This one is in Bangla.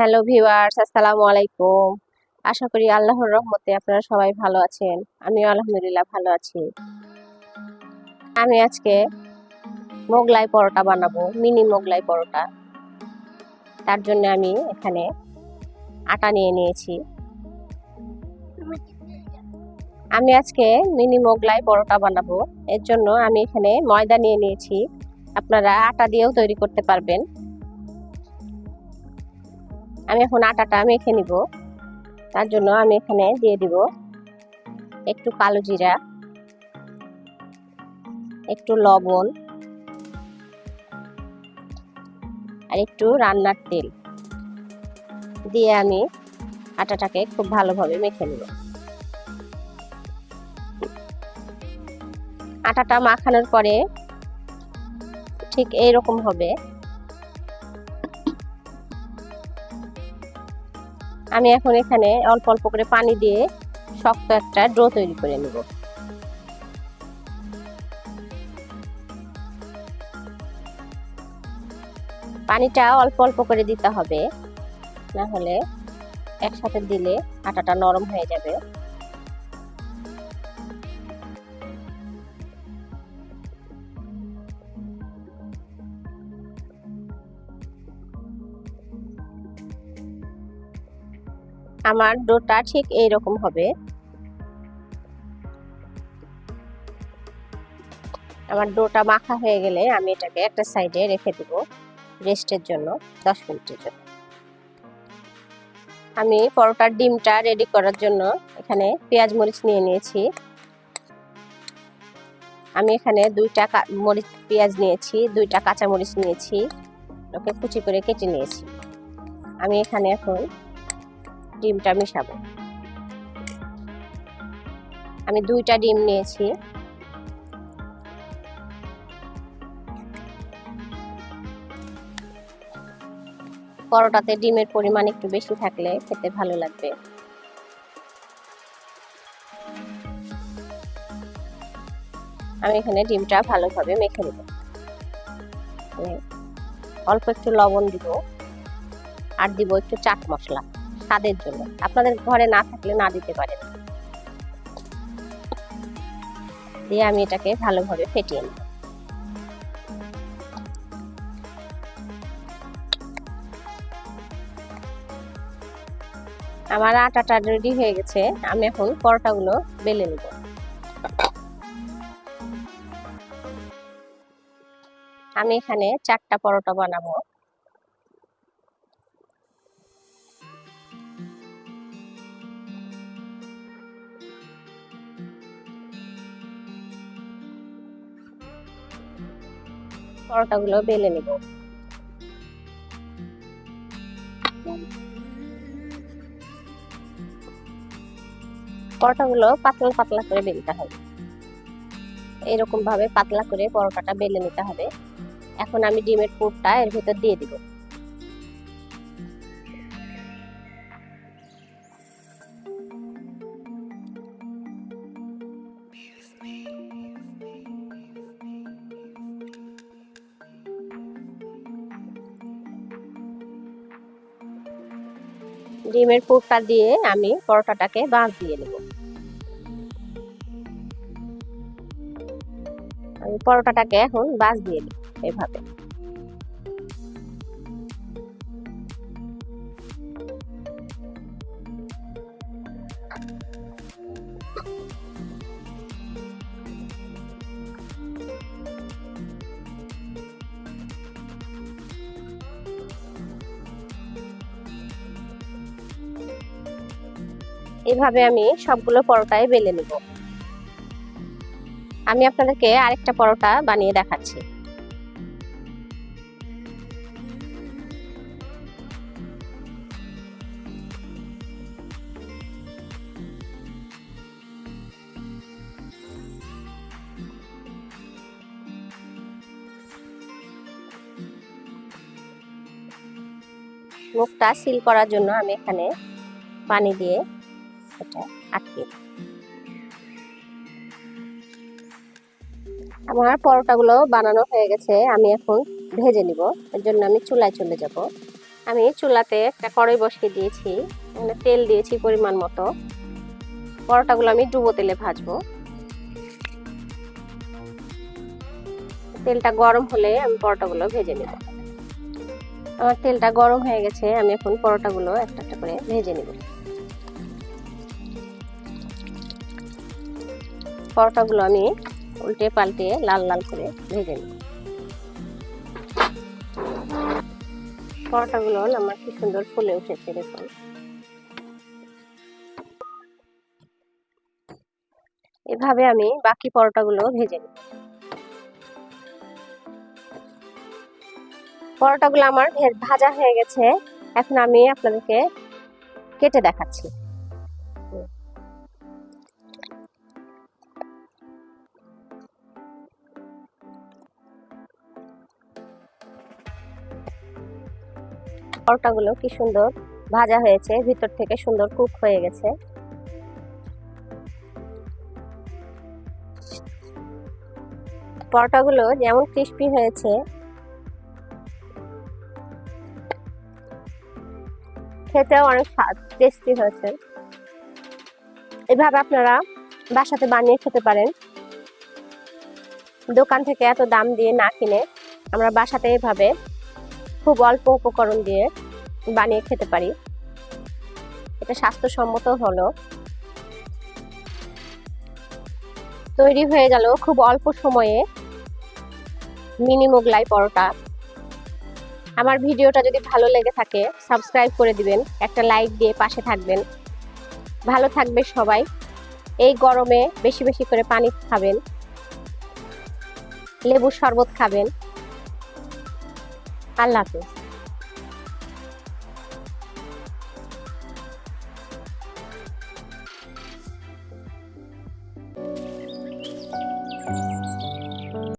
হ্যালো ভিউয়ার্স, আসসালামু আলাইকুম। আশা করি আল্লাহর রহমতে আপনারা সবাই ভালো আছেন। আমিও আলহামদুলিল্লাহ ভালো আছি। আমি আজকে মোগলাই পরোটা বানাবো, মিনি মোগলাই পরোটা। তার জন্য আমি এখানে আটা নিয়ে নিয়েছি। আমি আজকে মিনি মোগলাই পরোটা বানাবো। এর জন্য আমি এখানে ময়দা নিয়ে নিয়েছি। আপনারা আটা দিয়েও তৈরি করতে পারবেন। আমি এখন আটাটা মেখে নিব। তার জন্য আমি এখানে দিয়ে দিব একটু কালো জিরা, একটু লবণ আর একটু রান্নার তেল। দিয়ে আমি আটাটাকে খুব ভালোভাবে মেখে নেব। আটাটা মাখানোর পরে ঠিক এইরকম হবে। আমি এখন এখানে অল্প অল্প করে পানি দিয়ে শক্ত একটা ড্রো তৈরি করে নেব। পানিটা অল্প অল্প করে দিতে হবে, না হলে একসাথে দিলে আটাটা নরম হয়ে যাবে। আমার ডোটা ঠিক এই রকম হবে। আমার ডোটা মাখা হয়ে গেলে আমি এটাকে একটা সাইডে রেখে দেব রেস্টের জন্য, দশ মিনিটের জন্য। আমি পরোটার ডিমটা রেডি করার জন্য এখানে পেঁয়াজ মরিচ নিয়ে নিয়েছি। আমি এখানে দুইটা মরিচ, পেঁয়াজ নিয়েছি, দুইটা কাঁচা মরিচ নিয়েছি। ওকে কুচি করে কেটে নিয়েছি। আমি এখানে এখন ডিমটা মিশাবো। আমি দুইটা ডিম নিয়েছি। পরোটাতে ডিমের পরিমাণ একটু বেশি থাকলে খেতে ভালো লাগবে। আমি এখানে ডিমটা ভালোভাবে মেখে নেব। অল্প একটু লবণ দিব আর দিব একটু চাট মশলা। স্বাদের জন্য। আপনাদের ঘরে না থাকলে না দিতে পারেন। দিয়ে আমি এটাকে ভালোভাবে ফেটিয়ে নেব। আমার আটাটা রেডি হয়ে গেছে। আমি এখন পরোটাগুলো বেলে নেব। আমি এখানে চারটা পরোটা বানাবো। পরোটাগুলো বেলে নেব। পরোটাগুলো পাতলা পাতলা করে বেলতে হবে। এরকম ভাবে পাতলা করে পরোটাটা বেলে নিতে হবে। এখন আমি ডিমের পুরটা এর ভিতর দিয়ে দিব। ডিমের পুরটা দিয়ে আমি পরোটাটাকে বাঁশ দিয়ে নেব। আমি পরোটাটাকে এখন বাঁশ দিয়ে নেব এভাবে। এভাবে আমি সবগুলো পরোটায় বেলে নেব। আমি আপনাদেরকে আরেকটা পরোটা বানিয়ে দেখাচ্ছি। মুখটা সিল করার জন্য আমি এখানে পানি দিয়ে এটা আটকে আমার পরোটাগুলো বানানো হয়ে গেছে, আমি এখন ভেজে নিব। এর জন্য আমি চুলায় চলে যাব। আমি চুলাতে একটা কড়াই বসিয়ে দিয়েছি এখানে তেল দিয়েছি পরিমাণ মতো। পরোটাগুলো আমি ডুবো তেলে ভাজবো। তেলটা গরম হলে আমি পরোটাগুলো ভেজে নেব। আমার তেলটা গরম হয়ে গেছে, আমি এখন পরোটাগুলো একটা একটা করে ভেজে নেব। পরোটাগুলো আমি উল্টে পাল্টে লাল লাল করে ভেজে নেব পরোটাগুলো আমার কি সুন্দর ফুলে উঠেছে দেখুন। এভাবে আমি বাকি পরোটাগুলো ভেজে নেব পরোটাগুলো আমার ভাজা হয়ে গেছে। এখন আমি আপনাদেরকে কেটে দেখাচ্ছি। পরোটাগুলো কি সুন্দর ভাজা হয়েছে, ভিতর থেকে সুন্দর কুক হয়ে গেছে। পরোটাগুলো যেমন ক্রিস্পি হয়েছে, খেতেও অনেক স্বাদ টেস্টি হয়েছে। এভাবে আপনারা বাসাতে বানিয়ে খেতে পারেন। দোকান থেকে এত দাম দিয়ে না কিনে আমরা বাসাতে এভাবে খুব অল্প উপকরণ দিয়ে বানিয়ে খেতে পারি। এটা স্বাস্থ্যসম্মত হলো। তৈরি হয়ে গেল খুব অল্প সময়ে মিনি মোগলাই পরোটা। আমার ভিডিওটা যদি ভালো লেগে থাকে, সাবস্ক্রাইব করে দিবেন, একটা লাইক দিয়ে পাশে থাকবেন। ভালো থাকবে সবাই। এই গরমে বেশি বেশি করে পানি খাবেন। লেবুর শরবত খাবেন। আল্লাহ